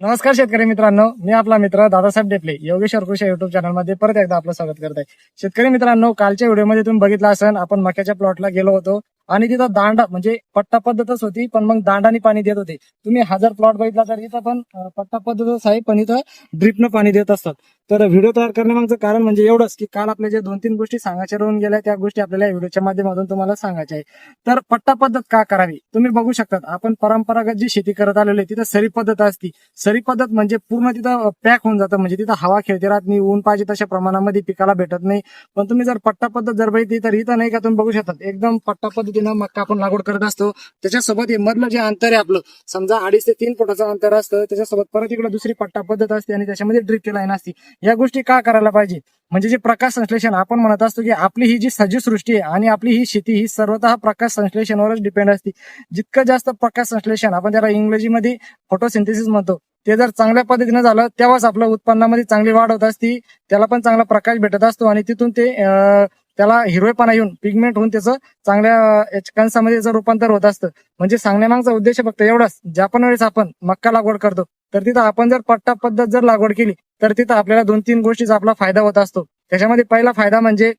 नमस्कार शेतकरी मित्रांनो मी आपला मित्र दादासाहेब डेपले योगेश्वर कृषी युट्यूब चॅनलमध्ये परत एकदा आपलं स्वागत करत आहे. शेतकरी मित्रांनो कालच्या व्हिडिओमध्ये तुम्ही बघितलं असेल आपण मक्याच्या प्लॉटला गेलो होतो आणि तिथं दांडा म्हणजे पट्टा पद्धतच होती पण मग दांडाने पाणी देत होते. तुम्ही हजार प्लॉट बघितला तर इथं पण पट्टा पद्धतच आहे पण इथं ड्रिपनं पाणी देत असतात. तर व्हिडिओ तयार करण्यामागचं कारण म्हणजे एवढंच की काल आपल्या ज्या दोन तीन गोष्टी सांगायच्या राहून गेल्या त्या गोष्टी आपल्याला व्हिडिओच्या माध्यमातून तुम्हाला सांगायच्या आहे तर पट्टा पद्धत का करावी? तुम्ही बघू शकतात आपण परंपरागत जी शेती करत आलेलो आहे तिथं सरी पद्धत असती. सरी पद्धत म्हणजे पूर्ण तिथं पॅक होऊन जातं म्हणजे तिथं हवा खेळते राहत नाही ऊन पाहिजे तशा प्रमाणामध्ये पिकाला भेटत नाही. पण तुम्ही जर पट्टा पद्धत जर बघितली तर इथं नाही का तुम्ही बघू शकतात एकदम पट्टा पद्धतीनं मक्का आपण लागवड करत असतो. त्याच्यासोबत हे मधलं जे अंतर आहे आपलं समजा अडीच ते तीन फुटाचं अंतर असतं त्याच्यासोबत परत इकडे दुसरी पट्टा पद्धत असते आणि त्याच्यामध्ये ड्रिप लाईन असते. या गोष्टी का करायला पाहिजे? म्हणजे जे प्रकाश संश्लेषण आपण म्हणत असतो की आपली ही जी सजीव सृष्टी आहे आणि आपली ही शेती ही सर्वतः प्रकाश संश्लेषणावरच डिपेंड असते. जितकं जास्त प्रकाश संश्लेषण आपण त्याला इंग्रजीमध्ये फोटोसिंथेसिस म्हणतो. ते जर चांगल्या पद्धतीने झालं तेव्हाच आपलं उत्पन्नामध्ये चांगली वाढ होत असती त्याला पण चांगला प्रकाश भेटत असतो आणि तिथून ते त्याला हिरवेपणा येऊन पिगमेंट होऊन त्याचं चांगल्या अं, कणसामध्ये त्याचं रूपांतर होत असतं म्हणजे सांगण्यामागचा उद्देश फक्त एवढाच ज्या पण वेळेस आपण मक्का लागवड करतो तर तिथं आपण जर पट्टा पद्धत जर लागवड केली तर तिथं आपल्याला दोन तीन गोष्टीचा आपला फायदा होत असतो. त्याच्यामध्ये पहिला फायदा म्हणजे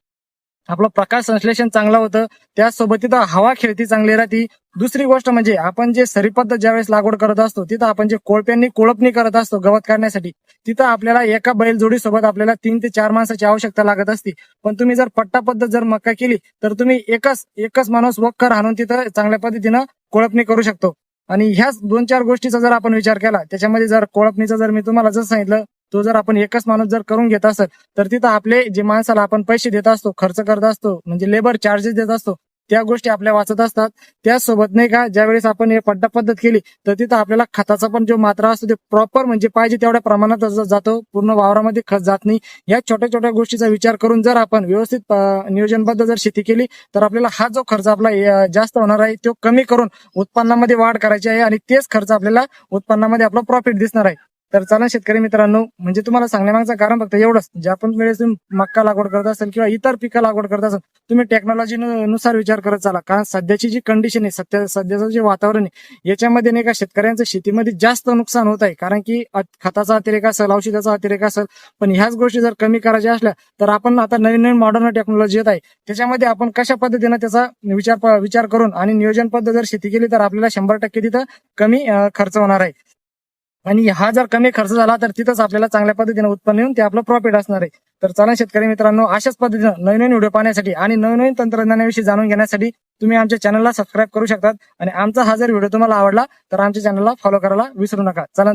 आपलं प्रकाश संश्लेषण चांगलं होतं. त्यासोबत तिथं हवा खेळती चांगली राहती. दुसरी गोष्ट म्हणजे आपण जे सरी पद्धत ज्यावेळेस लागवड करत असतो तिथं आपण जे कोळप्यांनी कोळपणी करत असतो गवत काढण्यासाठी तिथं आपल्याला एका बैलजोडी सोबत आपल्याला तीन ते चार माणसाची आवश्यकता लागत असते. पण तुम्ही जर पट्टा पद्धत जर मक्का केली तर तुम्ही एकच एकच माणूस वक्कर आणून तिथं चांगल्या पद्धतीनं कोळपणी करू शकतो. आणि ह्याच दोन चार गोष्टीचा जर आपण विचार केला त्याच्यामध्ये जर कोळपणीचा जर मी तुम्हाला जर सांगितलं तो जर आपण एकच माणूस जर करून घेत असत तर तिथं आपले जे माणसाला आपण पैसे देत असतो खर्च करत असतो म्हणजे लेबर चार्जेस देत असतो त्या गोष्टी आपल्या वाचत असतात. त्याचसोबत नाही का ज्यावेळेस आपण हे पड्डा पद्धत केली तर तिथं आपल्याला खताचा पण जो मात्रा असतो ते प्रॉपर म्हणजे पाहिजे तेवढ्या प्रमाणात जातो. पूर्ण वावरामध्ये खत जात नाही. या छोट्या छोट्या गोष्टीचा विचार करून जर आपण व्यवस्थित नियोजनबद्ध जर शेती केली तर आपल्याला हा जो खर्च आपला जास्त होणार आहे तो कमी करून उत्पन्नामध्ये वाढ करायची आहे आणि तेच खर्च आपल्याला उत्पन्नामध्ये आपला प्रॉफिट दिसणार आहे. तर चला शेतकरी मित्रांनो म्हणजे तुम्हाला सांगण्यामागचं कारण फक्त एवढंच. ज्या पण वेळेस तुम्ही मक्का लागवड करत असाल किंवा इतर पिकं लागवड करत असाल तुम्ही टेक्नॉलॉजी नुसार विचार करत चाला. कारण सध्याची जी कंडिशन आहे सध्या सध्याचं जे वातावरण आहे याच्यामध्ये नाही का शेतकऱ्यांचं शेतीमध्ये जास्त नुकसान होत आहे. कारण की खताचा अतिरेक असेल औषधाचा अतिरेक असेल पण ह्याच गोष्टी जर कमी करायच्या असल्या तर आपण आता नवीन नवीन मॉडर्न टेक्नॉलॉजी येत आहे. त्याच्यामध्ये आपण कशा पद्धतीनं त्याचा विचार विचार करून आणि नियोजन पद्धत जर शेती केली तर आपल्याला शंभर टक्के तिथं कमी खर्च होणार आहे. आणि हा जर कमी खर्च झाला तर तिथंच आपल्याला चांगल्या पद्धतीने उत्पन्न येऊन ते आपलं प्रॉफिट असणार आहे. तर चला शेतकरी मित्रांनो अशाच पद्धतीनं नवीन नवीन व्हिडिओ पाहण्यासाठी आणि नवनवीन तंत्रज्ञानाविषयी जाणून घेण्यासाठी तुम्ही आमच्या चॅनलला सबस्क्राईब करू शकतात. आणि आमचा हा जर व्हिडिओ तुम्हाला आवडला तर आमच्या चॅनलला फॉलो करायला विसरू नका. चला